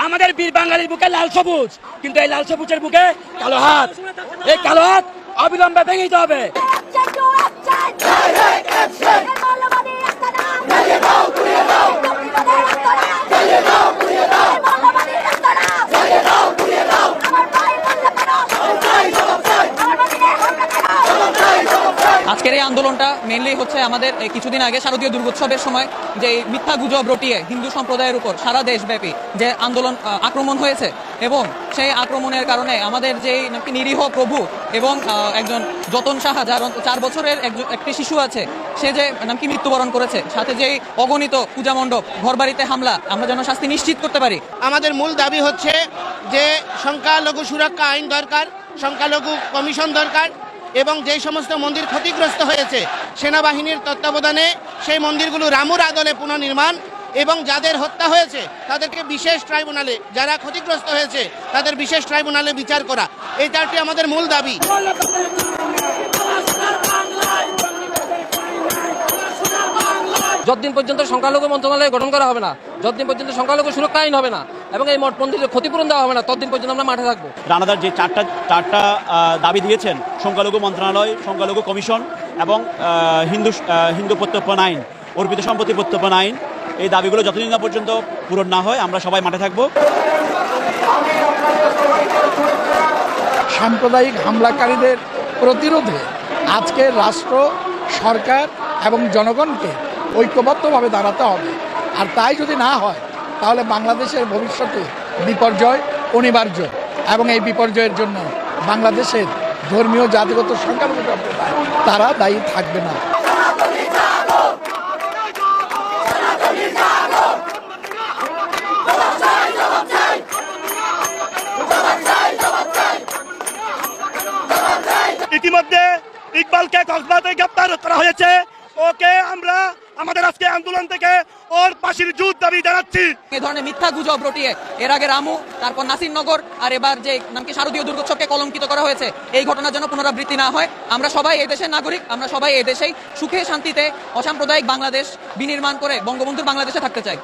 আমাদের বীর বাঙালির বুকে লাল সবুজ কিন্তু এই লাল সবুজের বুকে কালো হাত এই কালো হাত অবিলম্বে ভেঙে দিতে হবে আজকের এই আন্দোলনটা মেনলি হচ্ছে আমাদের কিছুদিন আগে শারদীয় দুর্গোৎসবের সময় যে মিথ্যা গুজব রটিয়ে হিন্দু সম্প্রদায়ের উপর সারা দেশব্যাপী যে আন্দোলন আক্রমণ হয়েছে এবং সেই আক্রমণের কারণে আমাদের যে নাকি নিরীহ প্রভু এবং একজন যতন সাহা, যার চার বছরের একটি শিশু আছে, সে যে নাকি মৃত্যুবরণ করেছে, সাথে যেই অগণিত পূজা মণ্ডপ, ঘরবাড়িতে হামলা, আমরা যেন শাস্তি নিশ্চিত করতে পারি। আমাদের মূল দাবি হচ্ছে যে সংখ্যালঘু সুরক্ষা আইন দরকার, সংখ্যালঘু কমিশন দরকার এবং যেই সমস্ত মন্দির ক্ষতিগ্রস্ত হয়েছে, সেনাবাহিনীর তত্ত্বাবধানে সেই মন্দিরগুলো রামুর আদলে পুনর্নির্মাণ এবং যাদের হত্যা হয়েছে, তাদেরকে বিশেষ ট্রাইব্যুনালে, যারা ক্ষতিগ্রস্ত হয়েছে, তাদের বিশেষ ট্রাইব্যুনালে বিচার করা। এই চারটি আমাদের মূল দাবি। যতদিন পর্যন্ত সংখ্যালঘু মন্ত্রণালয় গঠন করা হবে না যতদিন পর্যন্ত সংখ্যালঘু সুরক্ষা আইন হবে না এবং এই মঠ মন্দিরের ক্ষতিপূরণ দেওয়া হবে না ততদিন পর্যন্ত আমরা মাঠে থাকব। রানাদার যে চারটা চারটা দাবি দিয়েছেন সংখ্যালঘু মন্ত্রণালয় সংখ্যালঘু কমিশন এবং হিন্দু হিন্দু প্রত্যর্পণ আইন অর্পিত সম্পত্তি প্রত্যর্পণ আইন এই দাবিগুলো যতদিন না পর্যন্ত পূরণ না হয় আমরা সবাই মাঠে থাকব। সাম্প্রদায়িক হামলাকারীদের প্রতিরোধে আজকে রাষ্ট্র সরকার এবং জনগণকে ঐক্যবদ্ধভাবে দাঁড়াতে হবে। আর তাই যদি না হয়, তাহলে বাংলাদেশের ভবিষ্যতে বিপর্যয় অনিবার্য এবং এই বিপর্যয়ের জন্য বাংলাদেশের ধর্মীয় জাতিগত সংখ্যালঘু সম্প্রদায়, তারা দায়ী থাকবে না। ইতিমধ্যে ইকবালকে কক্সবাজারে গ্রেপ্তার করা হয়েছে। ওকে আমরা আমাদের আজকে আন্দোলন থেকে ওর পাশের যুদ্ধ দাবি জানাচ্ছি। এই ধরনের মিথ্যা গুজব রটিয়ে এর আগে রামু, তারপর নাসিরনগর, আর এবার যে নামকি শারদীয় দুর্গোৎসবকে কলঙ্কিত করা হয়েছে, এই ঘটনার জন্য পুনরাবৃত্তি না হয়। আমরা সবাই এই দেশের নাগরিক, আমরা সবাই এই দেশেই সুখে শান্তিতে অসাম্প্রদায়িক বাংলাদেশ বিনির্মাণ করে বঙ্গবন্ধুর বাংলাদেশে থাকতে চাই।